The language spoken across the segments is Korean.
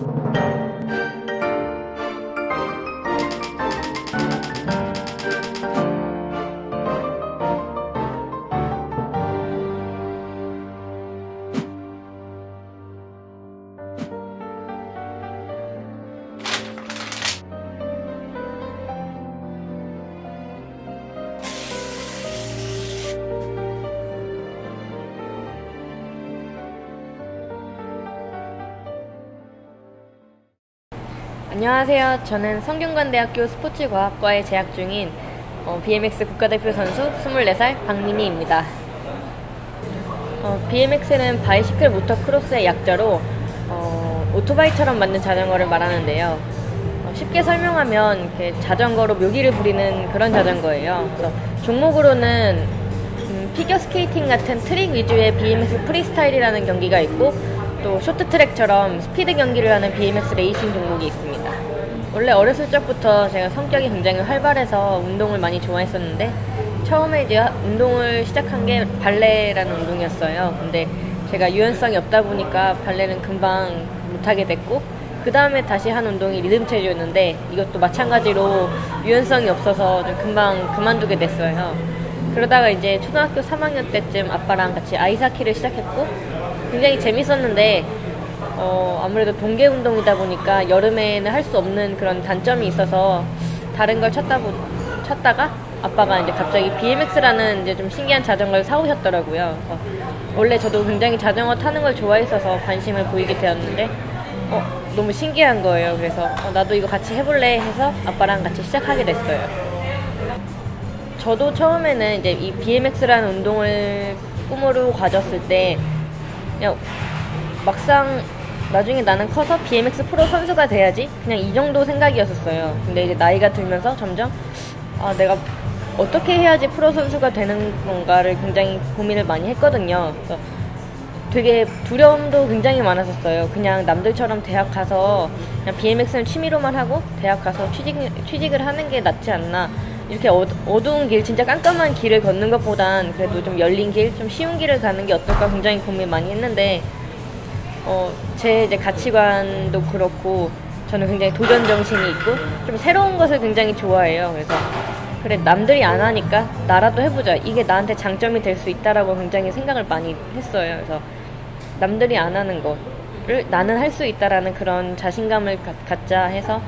Música 안녕하세요. 저는 성균관대학교 스포츠과학과에 재학 중인 어, BMX 국가대표 선수 24살 박민희입니다. 어, BMX는 바이시클 모터 크로스의 약자로 어, 오토바이처럼 만든 자전거를 말하는데요. 어, 쉽게 설명하면 자전거로 묘기를 부리는 그런 자전거예요. 그래서 종목으로는 음, 피겨 스케이팅 같은 트릭 위주의 BMX 프리스타일이라는 경기가 있고 또 쇼트트랙처럼 스피드 경기를 하는 BMX 레이싱 종목이 있습니다. 원래 어렸을 적부터 제가 성격이 굉장히 활발해서 운동을 많이 좋아했었는데 처음에 이제 운동을 시작한 게 발레라는 운동이었어요. 근데 제가 유연성이 없다 보니까 발레는 금방 못하게 됐고 그 다음에 다시 한 운동이 리듬 체조였는데 이것도 마찬가지로 유연성이 없어서 좀 금방 그만두게 됐어요. 그러다가 이제 초등학교 3학년 때쯤 아빠랑 같이 아이스하키를 시작했고 굉장히 재밌었는데 어, 아무래도 동계 운동이다 보니까 여름에는 할 수 없는 그런 단점이 있어서 다른 걸 찾다 보, 찾다가 아빠가 이제 갑자기 BMX라는 이제 좀 신기한 자전거를 사오셨더라고요. 원래 저도 굉장히 자전거 타는 걸 좋아했어서 관심을 보이게 되었는데 어, 너무 신기한 거예요. 그래서 어, 나도 이거 같이 해볼래 해서 아빠랑 같이 시작하게 됐어요. 저도 처음에는 이제 이 BMX라는 운동을 꿈으로 가졌을 때 그냥 막상 나중에 나는 커서 BMX 프로 선수가 돼야지 그냥 이 정도 생각이었었어요. 근데 이제 나이가 들면서 점점 아 내가 어떻게 해야지 프로 선수가 되는 건가를 굉장히 고민을 많이 했거든요. 그래서 되게 두려움도 굉장히 많았었어요. 그냥 남들처럼 대학 가서 그냥 BMX는 취미로만 하고 대학 가서 취직, 취직을 하는 게 낫지 않나. 이렇게 어, 어두운 길, 진짜 깜깜한 길을 걷는 것보단 그래도 좀 열린 길, 좀 쉬운 길을 가는 게 어떨까 굉장히 고민 많이 했는데, 어, 제 이제 가치관도 그렇고, 저는 굉장히 도전 정신이 있고, 좀 새로운 것을 굉장히 좋아해요. 그래서, 그래, 남들이 안 하니까 나라도 해보자. 이게 나한테 장점이 될 수 있다라고 굉장히 생각을 많이 했어요. 그래서, 남들이 안 하는 거를 나는 할 수 있다라는 그런 자신감을 가, 갖자 해서,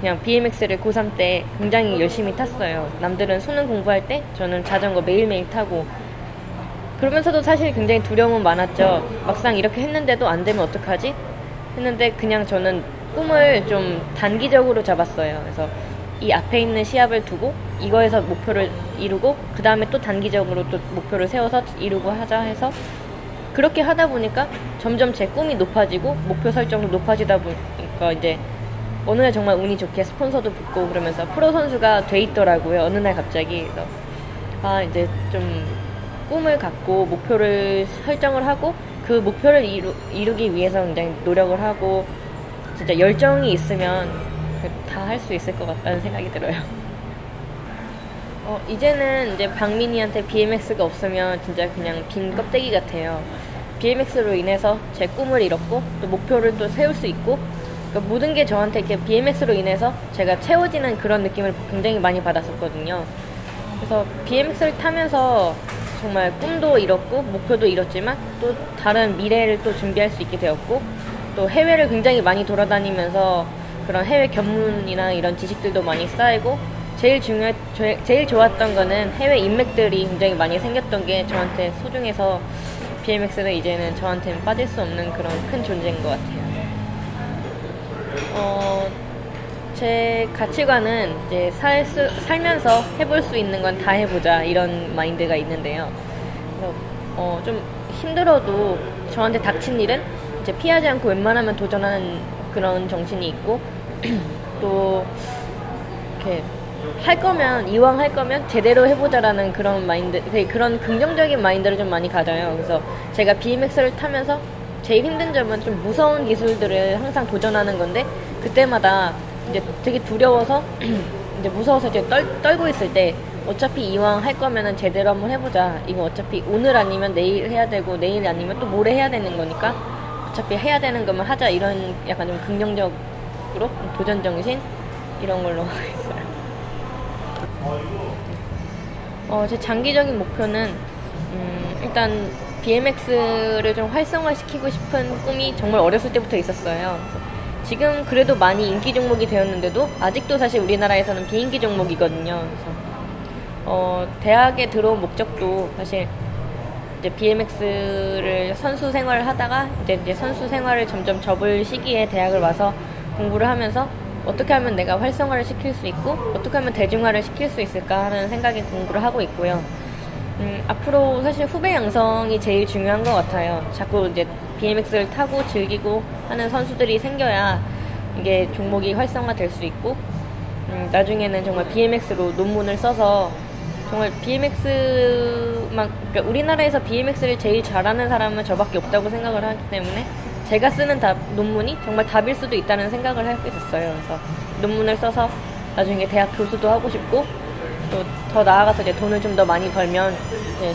그냥 BMX를 고3 때 굉장히 열심히 탔어요. 남들은 수능 공부할 때 저는 자전거 매일매일 타고 그러면서도 사실 굉장히 두려움은 많았죠. 막상 이렇게 했는데도 안 되면 어떡하지? 했는데 그냥 저는 꿈을 좀 단기적으로 잡았어요. 그래서 이 앞에 있는 시합을 두고 이거에서 목표를 이루고 그 다음에 또 단기적으로 또 목표를 세워서 이루고 하자 해서 그렇게 하다 보니까 점점 제 꿈이 높아지고 목표 설정도 높아지다 보니까 이제 어느 날 정말 운이 좋게 스폰서도 붙고 그러면서 프로 선수가 돼 있더라고요. 어느 날 갑자기 그래서 아 이제 좀 꿈을 갖고 목표를 설정을 하고 그 목표를 이루, 이루기 위해서 굉장히 노력을 하고 진짜 열정이 있으면 다 할 수 있을 것 같다는 생각이 들어요. 어, 이제는 이제 박민희한테 BMX가 없으면 진짜 그냥 빈 껍데기 같아요. BMX로 인해서 제 꿈을 이뤘고 또 목표를 또 세울 수 있고 그러니까 모든 게 저한테 이렇게 BMX로 인해서 제가 채워지는 그런 느낌을 굉장히 많이 받았었거든요. 그래서 BMX를 타면서 정말 꿈도 이뤘고 목표도 이뤘지만 또 다른 미래를 또 준비할 수 있게 되었고 또 해외를 굉장히 많이 돌아다니면서 그런 해외 견문이나 이런 지식들도 많이 쌓이고 제일 중요 제일 좋았던 거는 해외 인맥들이 굉장히 많이 생겼던 게 저한테 소중해서 BMX는 이제는 저한테는 빠질 수 없는 그런 큰 존재인 것 같아요. 어, 제 가치관은 이제 살 수, 살면서 해볼 수 있는 건 다 해보자 이런 마인드가 있는데요. 어, 좀 힘들어도 저한테 닥친 일은 이제 피하지 않고 웬만하면 도전하는 그런 정신이 있고 또 이렇게 할 거면 이왕 할 거면 제대로 해보자라는 그런 마인드 그런 긍정적인 마인드를 좀 많이 가져요. 그래서 제가 BMX를 타면서 제일 힘든 점은 좀 무서운 기술들을 항상 도전하는 건데 그때마다 이제 되게 두려워서 이제 무서워서 이제 떨, 떨고 있을 때 어차피 이왕 할 거면은 제대로 한번 해보자. 이거 어차피 오늘 아니면 내일 해야 되고 내일 아니면 또 모레 해야 되는 거니까 어차피 해야 되는 거면 하자 이런 약간 좀 긍정적으로 도전 정신 이런 걸로 있어요. 어, 제 장기적인 목표는 음, 일단 BMX를 좀 활성화시키고 싶은 꿈이 정말 어렸을 때부터 있었어요. 지금 그래도 많이 인기 종목이 되었는데도 아직도 사실 우리나라에서는 비인기 종목이거든요. 그래서 어, 대학에 들어온 목적도 사실 이제 BMX를 선수 생활을 하다가 이제, 이제 선수 생활을 점점 접을 시기에 대학을 와서 공부를 하면서 어떻게 하면 내가 활성화를 시킬 수 있고 어떻게 하면 대중화를 시킬 수 있을까 하는 생각에 공부를 하고 있고요. 음, 앞으로 사실 후배 양성이 제일 중요한 것 같아요. 자꾸 이제 BMX를 타고 즐기고 하는 선수들이 생겨야 이게 종목이 활성화될 수 있고 음, 나중에는 정말 BMX로 논문을 써서 정말 BMX만 그러니까 우리나라에서 BMX를 제일 잘하는 사람은 저밖에 없다고 생각을 하기 때문에 제가 쓰는 답, 논문이 정말 답일 수도 있다는 생각을 하고 있었어요. 그래서 논문을 써서 나중에 대학 교수도 하고 싶고 또 더 나아가서 이제 돈을 좀 더 많이 벌면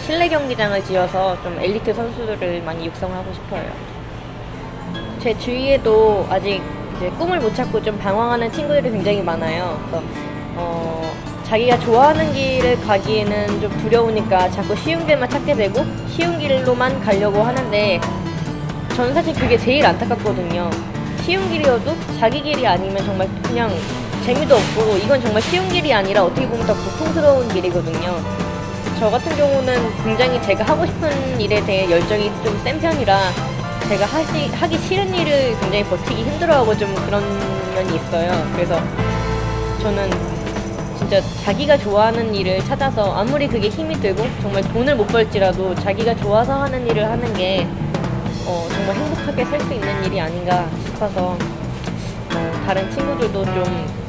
실내 경기장을 지어서 좀 엘리트 선수들을 많이 육성하고 싶어요. 제 주위에도 아직 이제 꿈을 못 찾고 좀 방황하는 친구들이 굉장히 많아요. 그래서 어, 자기가 좋아하는 길을 가기에는 좀 두려우니까 자꾸 쉬운 길만 찾게 되고 쉬운 길로만 가려고 하는데 저는 사실 그게 제일 안타깝거든요. 쉬운 길이어도 자기 길이 아니면 정말 그냥 재미도 없고 이건 정말 쉬운 길이 아니라 어떻게 보면 더 고통스러운 길이거든요. 저 같은 경우는 굉장히 제가 하고 싶은 일에 대해 열정이 좀 센 편이라 제가 하기, 하기 싫은 일을 굉장히 버티기 힘들어하고 좀 그런 면이 있어요. 그래서 저는 진짜 자기가 좋아하는 일을 찾아서 아무리 그게 힘이 들고 정말 돈을 못 벌지라도 자기가 좋아서 하는 일을 하는 게 어, 정말 행복하게 살 수 있는 일이 아닌가 싶어서 어, 다른 친구들도 좀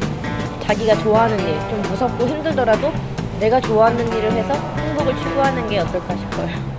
자기가 좋아하는 일, 좀 무섭고 힘들더라도 내가 좋아하는 일을 해서 행복을 추구하는 게 어떨까 싶어요.